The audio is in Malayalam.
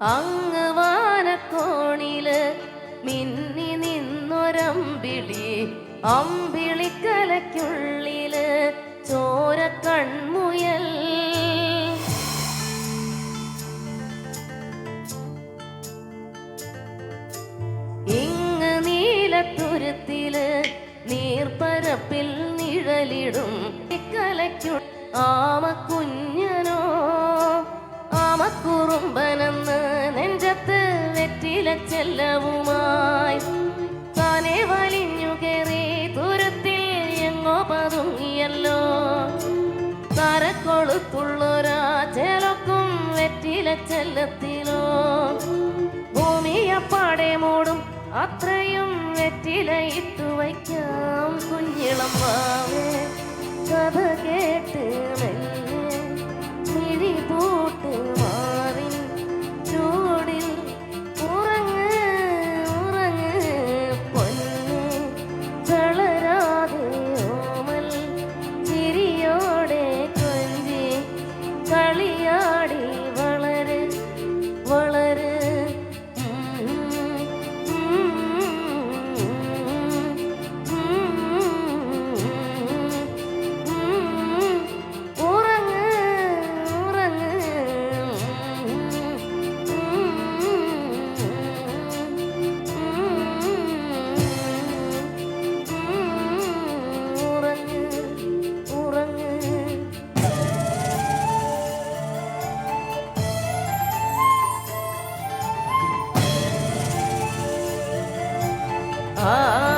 അങ്ങ് വാനക്കോണിൽ മിന്നി നിന്നൊരമ്പിളി അമ്പിളിക്കലയ്ക്കുള്ളിൽ ചോര കൺമുയൽ ഇങ്ങ് നീലത്തുരുത്തിൽ നീർപ്പരപ്പിൽ നിഴലിടും ഇക്കലയ്ക്കു ആമ തരക്കൊളുത്തുള്ളൊരാ ചേലക്കും വെറ്റില ചെല്ലത്തിലോ. ഭൂമിയപ്പാടെ മൂടും അത്രയും വെറ്റില ഇട്ടു വയ്ക്കാം കുഞ്ഞിളം വാവേ കഥ കേട്ട് മെല്ലെ Ah.